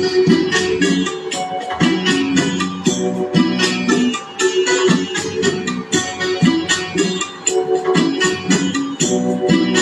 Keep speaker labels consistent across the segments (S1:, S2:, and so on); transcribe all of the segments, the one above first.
S1: thank you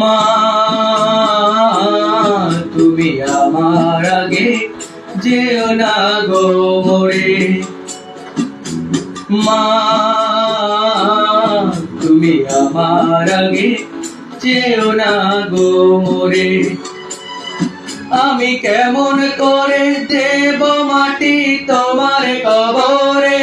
S1: মা, তুমি আমার আগে যেও না গো মা, তুমি আমার আগে যেও না গো মোরে। আমি কেমন করে দেব মাটি তোমার কবরে?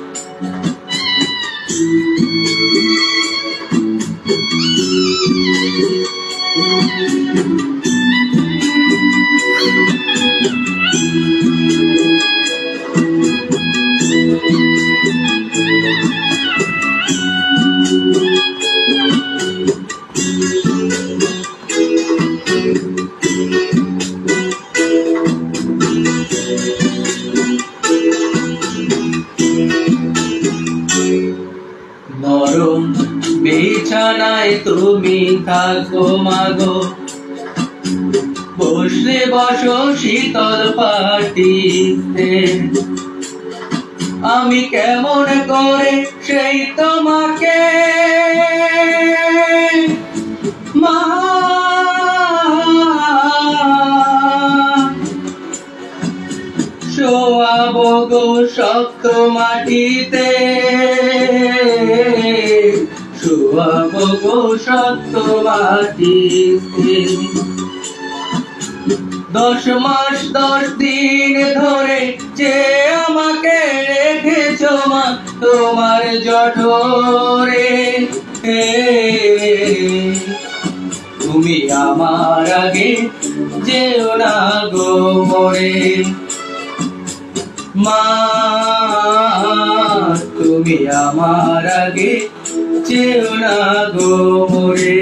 S1: বিছানায় তুমি থাকো মাগো। বসলে বসো শীতল পাটিতে আমি কেমন করে সেই তোমাকে? গো শক্ত মাটিতে। শোয়াব গো শক্ত মাটিতে। দশ মাস, দশ দিন ধরে যে আমাকে রেখেছ মা, তোমার জঠরে। তুমি আমার আগে যেও না গো মরে। মা, তুমি আমার আগে যেও না গো মরে।